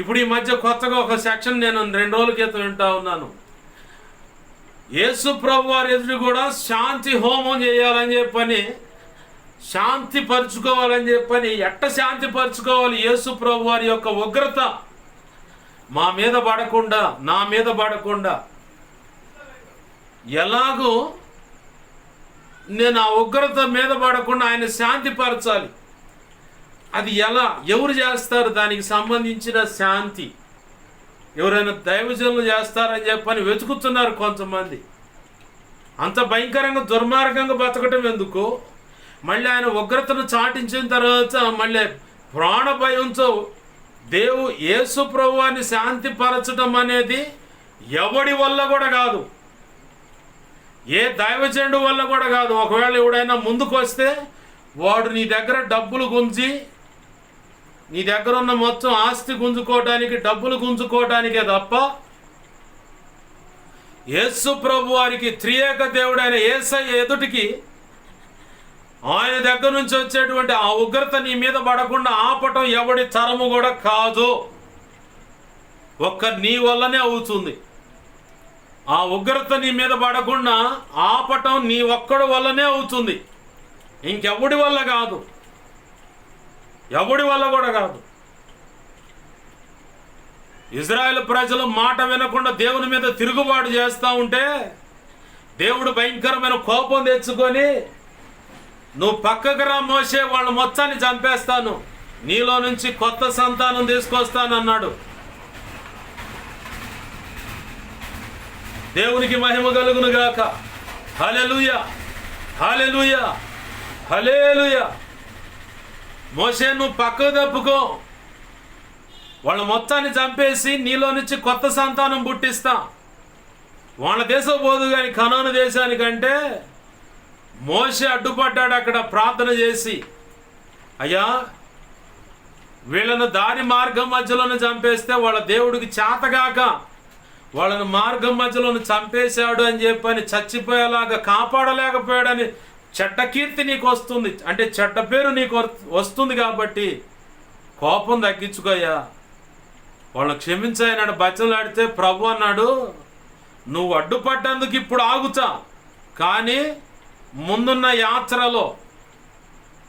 ఇప్పుడు ఈ మధ్య కొత్తగా ఒక సెక్షన్ నేను రెండు రోజుల క్రితం వింటా ఉన్నాను. యేసు ప్రభు వారి ఎదురు కూడా శాంతి హోమం చేయాలని చెప్పని శాంతి పరుచుకోవాలని చెప్పని ఎట్ట శాంతి పరుచుకోవాలి యేసు ప్రభు వారి యొక్క ఉగ్రత? మా మీద పడకుండా నా మీద పడకుండా. ఎలాగూ నేను ఆ ఉగ్రత మీద పడకుండా ఆయన శాంతి పరచాలి. అది ఎలా? ఎవరు చేస్తారు? దానికి సంబంధించిన శాంతి. ఎవరైనా దైవజనులు చేస్తారని చెప్పని వెతుకుతున్నారు కొంతమంది. అంత భయంకరంగా దుర్మార్గంగా బతకటం ఎందుకు? మళ్ళీ ఆయన ఉగ్రతను చాటించిన తర్వాత మళ్ళీ ప్రాణ భయంతో దేవు యేసు ప్రభువాన్ని శాంతిపరచడం అనేది ఎవడి వల్ల కూడా కాదు. ఏ దైవజనుడు వల్ల కూడా కాదు. ఒకవేళ ఎవడైనా ముందుకు వస్తే వాడు నీ దగ్గర డబ్బులు గుంజి నీ దగ్గర ఉన్న మొత్తం ఆస్తి గుంజుకోవటానికి డబ్బులు గుంజుకోవటానికే తప్ప యేసు ప్రభు వారికి త్రియేక దేవుడైన ఏసై ఎదుటికి ఆయన దగ్గర నుంచి వచ్చేటువంటి ఆ ఉగ్రత నీ మీద పడకుండా ఆపటం ఎవడి తరము కూడా కాదు. ఒక్క నీ వల్లనే అవుతుంది. ఆ ఉగ్రత నీ మీద పడకుండా ఆపటం నీ ఒక్కడి వల్లనే అవుతుంది. ఇంకెవడి వల్ల కాదు. ఎవడి వల్ల కూడా కాదు. ఇజ్రాయెల్ ప్రజలు మాట వినకుండా దేవుని మీద తిరుగుబాటు చేస్తూ ఉంటే దేవుడు భయంకరమైన కోపం తెచ్చుకొని నువ్వు పక్కకు రా మోసే వాళ్ళ మొత్తాన్ని చంపేస్తాను. నీలో నుంచి కొత్త సంతానం తీసుకొస్తానన్నాడు దేవునికి మహిమ కలుగును గాక. హలెలుయ హలెలుయ హలేలుయా మోసే నువ్వు పక్కకు తప్పుకో. వాళ్ళ మొత్తాన్ని చంపేసి నీలో నుంచి కొత్త సంతానం పుట్టిస్తా. వాళ్ళ దేశం పోదు కానీ కనాను దేశానికంటే మోసే అడ్డుపడ్డాడు అక్కడ ప్రార్థన చేసి. అయ్యా వీళ్ళను దారి మార్గం మధ్యలోనే చంపేస్తే వాళ్ళ దేవుడికి చేతగాక వాళ్ళని మార్గం మధ్యలోనే చంపేశాడు అని చెప్పని చచ్చిపోయేలాగా కాపాడలేకపోయాడని చెడ్డ కీర్తి నీకు వస్తుంది. అంటే చెడ్డ పేరు నీకు వస్తుంది కాబట్టి కోపం తగ్గించుకోయా వాళ్ళని క్షమించాయన్నాడు బచ్చలాడితే ప్రభు అన్నాడు నువ్వు అడ్డుపడ్డందుకు ఇప్పుడు ఆగుతా. కానీ ముందున్న యాత్రలో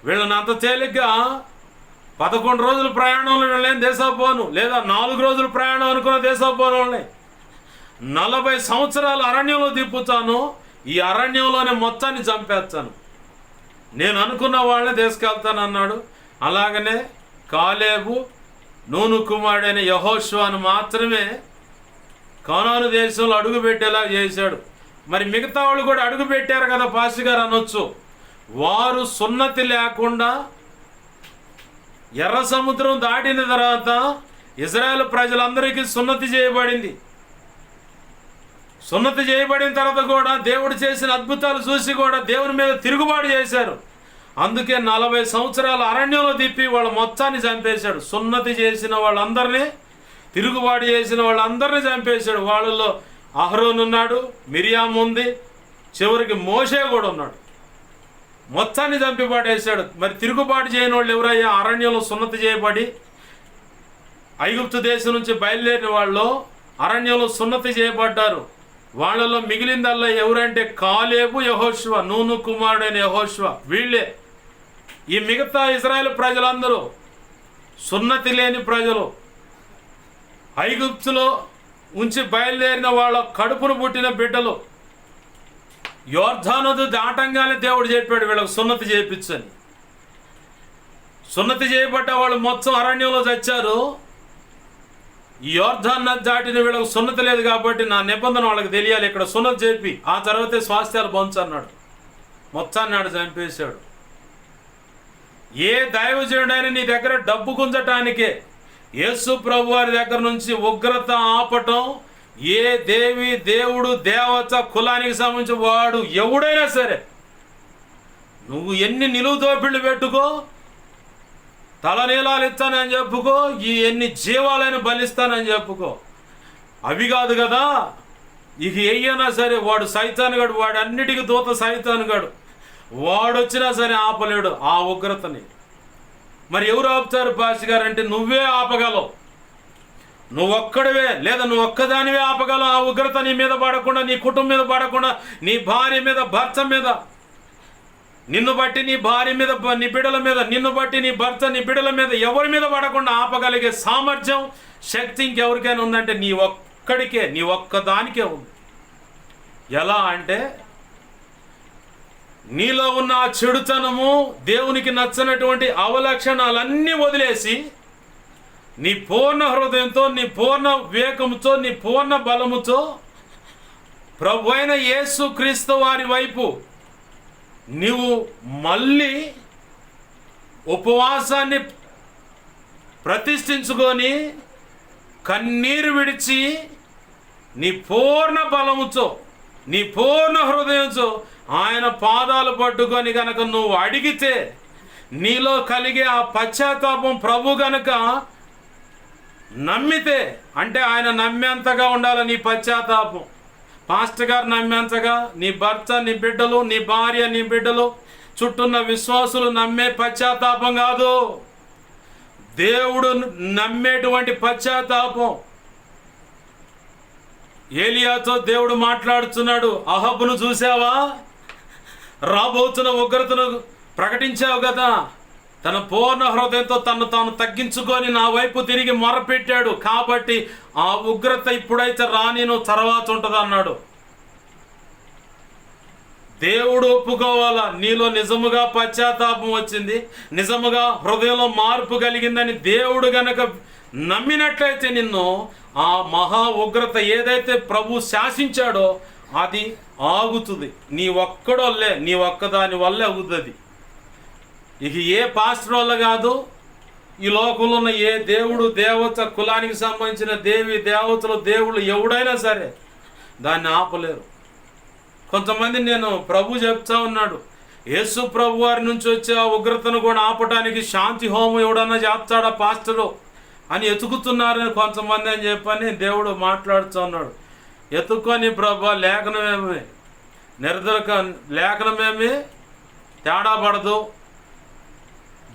వీళ్ళని అంత తేలిగ్గా పదకొండు రోజుల ప్రయాణంలో వీళ్ళని దేశపోను లేదా నాలుగు రోజుల ప్రయాణం అనుకున్న దేశపోను వాళ్ళని. నలభై సంవత్సరాలు అరణ్యంలో తిప్పుతాను ఈ అరణ్యంలోనే మొత్తాన్ని చంపేస్తాను. నేను అనుకున్న వాళ్ళని తీసుకెళ్తాను అన్నాడు. అలాగనే కాలేబు నూను కుమారుడైన యహోష్వాను మాత్రమే కనాను దేశంలో అడుగు పెట్టేలా చేశాడు. మరి మిగతా వాళ్ళు కూడా అడుగు పెట్టారు కదా పాసి గారు అనొచ్చు. వారు సున్నతి లేకుండా ఎర్ర సముద్రం దాటిన తర్వాత ఇజ్రాయెల్ ప్రజలందరికీ సున్నతి చేయబడింది. సున్నతి చేయబడిన తర్వాత కూడా దేవుడు చేసిన అద్భుతాలు చూసి కూడా దేవుని మీద తిరుగుబాటు చేశారు. అందుకే నలభై సంవత్సరాల అరణ్యంలో తిప్పి వాళ్ళ మొత్తాన్ని చంపేశాడు. సున్నతి చేసిన వాళ్ళందరినీ తిరుగుబాటు చేసిన వాళ్ళందరినీ చంపేశాడు. వాళ్ళలో అహరోన్ ఉన్నాడు మిరియాం ఉంది చివరికి మోషే కూడా ఉన్నాడు. మొత్తాన్ని చంపి పడేశాడు మరి తిరుగుబాటు చేయని వాళ్ళు ఎవరయ్యా? అరణ్యంలో సున్నతి చేయబడి ఐగుప్తు దేశం నుంచి బయలుదేరిన వాళ్ళు అరణ్యంలో సున్నతి చేయబడ్డారు. వాళ్ళలో మిగిలిందల్లా ఎవరంటే కాలేబు యహోశ్వ నూను కుమారుడైన యహోశ్వ వీళ్ళే. ఈ మిగతా ఇజ్రాయెల్ ప్రజలందరూ సున్నతి లేని ప్రజలు. ఐగుప్తులో ఉంచి బయలుదేరిన వాళ్ళ కడుపును పుట్టిన బిడ్డలు. యోర్ధానదు దాటంగానే దేవుడు చెప్పాడు వీళ్ళకి సున్నతి చేయించని సున్నతి చేయబడ్డ వాళ్ళు మొత్తం అరణ్యంలో చచ్చారు. యోర్ధాన్ నది దాటిన వీళ్ళకి సున్నత లేదు కాబట్టి నా నిబంధన వాళ్ళకి తెలియాలి. ఇక్కడ సున్నత చెప్పి ఆ తర్వాతే స్వాస్థ్యాలు పంచన్నాడు మొత్తాన్ని నాడు చంపేశాడు. ఏ దైవజనుడైనా నీ దగ్గర డబ్బు గుంజటానికే యేసు ప్రభు వారి దగ్గర నుంచి ఉగ్రత ఆపటం ఏ దేవి దేవుడు దేవత కులానికి సంబంధించి వాడు ఎవడైనా సరే నువ్వు ఎన్ని నిలువు దోపిళ్ళు పెట్టుకో తలనీలాలు ఇస్తానని చెప్పుకో ఈ ఎన్ని జీవాలను బలిస్తానని చెప్పుకో. అవి కాదు కదా ఇక ఏయైనా సరే వాడు సైతానుగాడు వాడు అన్నిటికీ దూత సైతానుగాడు వాడు వచ్చినా సరే ఆపలేడు ఆ ఉగ్రతని. మరి ఎవరు ఆపుతారు పాస్ గారు అంటే నువ్వే ఆపగలవు. నువ్వొక్కడివే లేదా నువ్వు ఒక్కదానివే ఆపగలవు ఆ ఉగ్రత నీ మీద పడకుండా నీ కుటుంబం మీద పడకుండా నీ భార్య మీద భర్త మీద. నిన్ను బట్టి నీ భార్య మీద నీ బిడ్డల మీద నిన్ను బట్టి నీ భర్త నీ బిడ్డల మీద ఎవరి మీద పడకుండా ఆపగలిగే సామర్థ్యం శక్తి ఇంకెవరికైనా ఉందంటే నీ ఒక్కడికే నీ ఒక్కదానికే ఉంది. ఎలా అంటే నీలో ఉన్న ఆ చెడుతనము దేవునికి నచ్చనటువంటి అవలక్షణాలన్నీ వదిలేసి నీ పూర్ణ హృదయంతో నీ పూర్ణ వివేకముతో నీ పూర్ణ బలముతో ప్రభు అయిన యేసు క్రీస్తు వారి వైపు నీవు మళ్ళీ ఉపవాసాన్ని ప్రతిష్ఠించుకొని కన్నీరు విడిచి నీ పూర్ణ బలముతో నీ పూర్ణ హృదయంతో ఆయన పాదాలు పట్టుకొని గనక నువ్వు అడిగితే నీలో కలిగే ఆ పశ్చాత్తాపం ప్రభు గనక నమ్మితే అంటే ఆయన నమ్మేంతగా ఉండాలి నీ పశ్చాత్తాపం. పాస్టర్ గారు నమ్మేంతగా నీ భర్త నీ బిడ్డలు నీ భార్య నీ బిడ్డలు చుట్టూన్న విశ్వాసులు నమ్మే పశ్చాత్తాపం కాదు. దేవుడు నమ్మేటువంటి పశ్చాత్తాపం. ఏలియాతో దేవుడు మాట్లాడుతున్నాడు అహబ్బును చూసావా రాబోతున్న ఉగ్రతను ప్రకటించావు కదా? తన పూర్ణ హృదయంతో తను తాను తగ్గించుకొని నా వైపు తిరిగి మొరపెట్టాడు. కాబట్టి ఆ ఉగ్రత ఇప్పుడైతే రానిను తర్వాత ఉంటుంది అన్నాడు. దేవుడు ఒప్పుకోవాలా? నీలో నిజముగా పశ్చాత్తాపం వచ్చింది. నిజముగా హృదయంలో మార్పు కలిగిందని దేవుడు గనక నమ్మినట్లయితే నిన్ను ఆ మహా ఉగ్రత ఏదైతే ప్రభు శాసించాడో అది ఆగుతుంది. నీ ఒక్కడోళ్ళే నీ ఒక్కదాని వల్లే అవుతుంది. ఇక ఏ పాస్టర్ కాదు ఈ లోకంలో ఉన్న ఏ దేవుడు దేవత కులానికి సంబంధించిన దేవి దేవతలు దేవుళ్ళు ఎవడైనా సరే దాన్ని ఆపలేరు. కొంతమంది నేను ప్రభు చెప్తా ఉన్నాడు యేసు ప్రభు వారి నుంచి వచ్చే ఆ ఉగ్రతను కూడా ఆపటానికి శాంతి హోమం ఎవడన్నా చేస్తాడా పాస్టరు అని ఎతుకుతున్నారని కొంతమంది అని చెప్పని దేవుడు మాట్లాడుతూ ఉన్నాడు. ఎత్తుకొని ప్రభు లేఖనమేమి? నిర్దలక లేఖనమేమి? తేడా పడదు.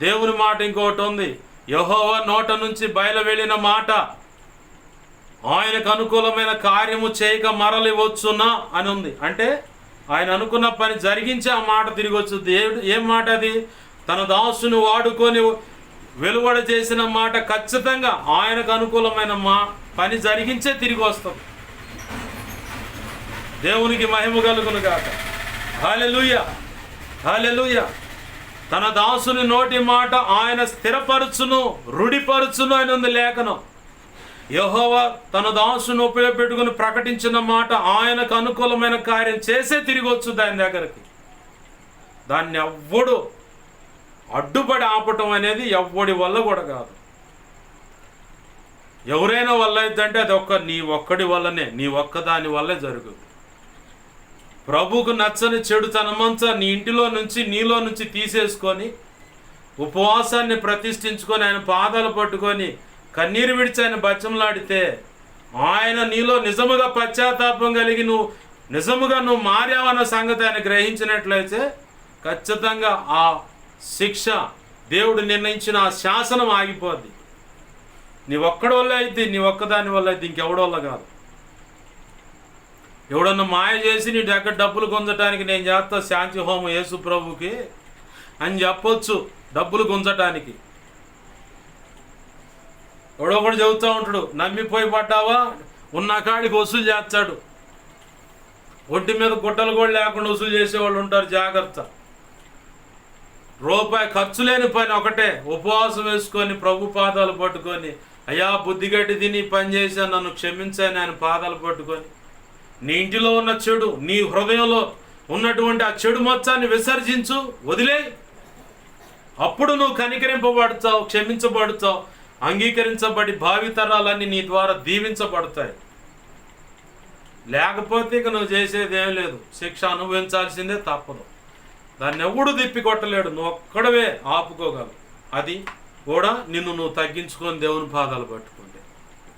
దేవుని మాట ఇంకొకటి ఉంది. యహోవ నోట నుంచి బయలు వెళ్ళిన మాట ఆయనకు అనుకూలమైన కార్యము చేయక మరలివచ్చునా అని ఉంది. అంటే ఆయన అనుకున్న పని జరిగించి ఆ మాట తిరిగి వచ్చుద్ది ఏ- ఏం మాట అది? తన దాసును వాడుకొని వెలువడ చేసిన మాట ఖచ్చితంగా ఆయనకు అనుకూలమైన మా పని జరిగించే తిరిగి వస్తుంది దేవునికి మహిమ కలుగును కాక హాలెలుయ హాలెలుయ తన దాసుని నోటి మాట ఆయన స్థిరపరచును రుడిపరచును అని ఉంది లేఖనం. యహోవ తన దాసును ఉపయోగపెట్టుకుని ప్రకటించిన మాట ఆయనకు అనుకూలమైన కార్యం చేసే తిరిగి వచ్చు దాని దగ్గరికి. దాన్ని ఎవ్వడు అడ్డుపడి ఆపటం అనేది ఎవ్వడి వల్ల కూడా కాదు. ఎవరైనా వల్ల అయితే అది ఒక్క నీ ఒక్కడి వల్లనే నీ ఒక్కదాని వల్లే జరుగుతుంది. ప్రభుకు నచ్చని చెడుతనమంతా నీ ఇంటిలో నుంచి నీలో నుంచి తీసేసుకొని ఉపవాసాన్ని ప్రతిష్ఠించుకొని ఆయన పాదాలు పట్టుకొని కన్నీరు విడిచి ఆయన బచ్చంలాడితే ఆయన నీలో నిజముగా పశ్చాత్తాపం కలిగి నువ్వు నిజముగా నువ్వు మారావన్న సంగతి ఆయన గ్రహించినట్లయితే ఖచ్చితంగా ఆ శిక్ష దేవుడు నిర్ణయించిన ఆ శాసనం ఆగిపోద్ది. నీ ఒక్కడి అయితే నీ ఒక్కదాని వల్ల అయితే ఇంకెవడోళ్ళ కాదు. ఎవడన్నా మాయ చేసి నీ దగ్గర డబ్బులు గుంజటానికి నేను చేస్తా శాంతి హోమం యేసు ప్రభుకి అని చెప్పొచ్చు డబ్బులు గుంజటానికి. ఎవడో ఒకడు చెబుతూ ఉంటాడు నమ్మిపోయి పడ్డావా? ఉన్న కాడికి వసూలు చేస్తాడు. ఒంటి మీద గుట్టలు కూడా లేకుండా వసూలు చేసేవాళ్ళు ఉంటారు జాగ్రత్త. రూపాయి ఖర్చు లేని పని ఒకటే ఉపవాసం వేసుకొని ప్రభు పాదాలు పట్టుకొని అయ్యా బుద్ధిగడ్డి తిని పని చేశాను నన్ను క్షమించాను ఆయన పాదాలు పట్టుకొని. నీ ఇంటిలో ఉన్న చెడు నీ హృదయంలో ఉన్నటువంటి ఆ చెడు మొత్తాన్ని విసర్జించు వదిలే. అప్పుడు నువ్వు కనికరింపబడతావు క్షమించబడతావు అంగీకరించబడి భావితరాలన్నీ నీ ద్వారా దీవించబడతాయి. లేకపోతే ఇక నువ్వు చేసేది ఏం లేదు. శిక్ష అనుభవించాల్సిందే తప్పదు. దాన్ని ఎవడు తిప్పి కొట్టలేడు. నువ్వు ఒక్కడవే ఆపుకోగలవు. అది కూడా నిన్ను నువ్వు తగ్గించుకొని దేవుని పాదాలు పట్టుకో.